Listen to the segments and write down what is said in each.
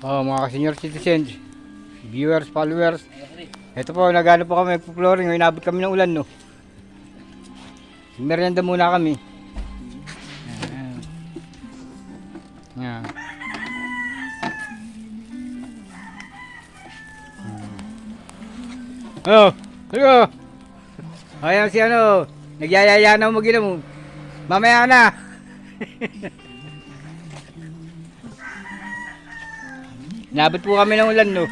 Oh, mga senior citizens, viewers, followers. Ito po, nagano po kami, flooring. Inabot kami ng ulan, no. Merienda muna kami. Ayan. Oh, hello. Ayan si ano, nagyayaya na mo mo. Mamaya na. Nabot po kami ng ulan, no.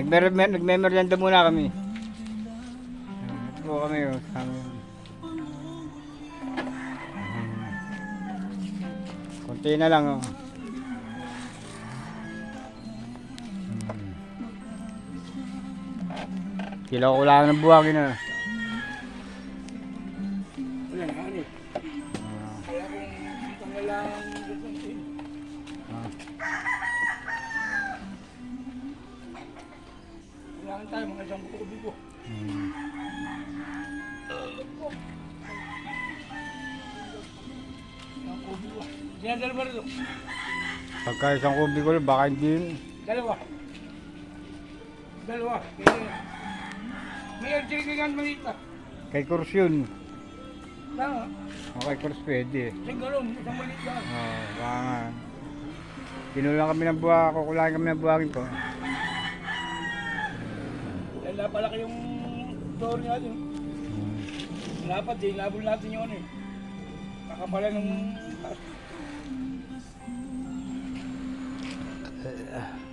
Nagmer nagmemeryenda muna kami. Nabot po kami, oh. Kami. Konti na lang, oh. Hmm. Kila ko lang ng buhangin, ah. Kailangan tayo mga isang buko-buko. Hmm. Dinadala ba rito? Pagka isang kubi ko, baka hindi yun. Dalawa. Dalawa. May yan maliit ah. Kay Kurs yun. Tama. O kay Kurs pwede. Galon, isang maliit lang. Oo, baka nga. Kinulang kami ng buha, kukulain kami ng buhangin ko. Napalaki yung door natin. Dapat eh, labol natin ano eh. Kakapala ng...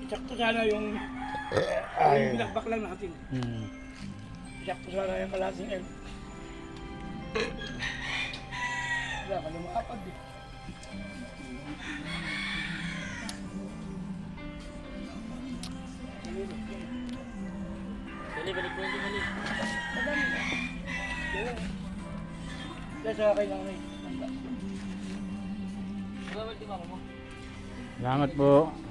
Isakto sana yung... yung binakbak lang natin. Hmm. Isakto sana yung kalasing L. Wala ka lumapad eh. Balik yung dali. Madami na. Dahil sa akin lang na eh. Balik. Salamat po.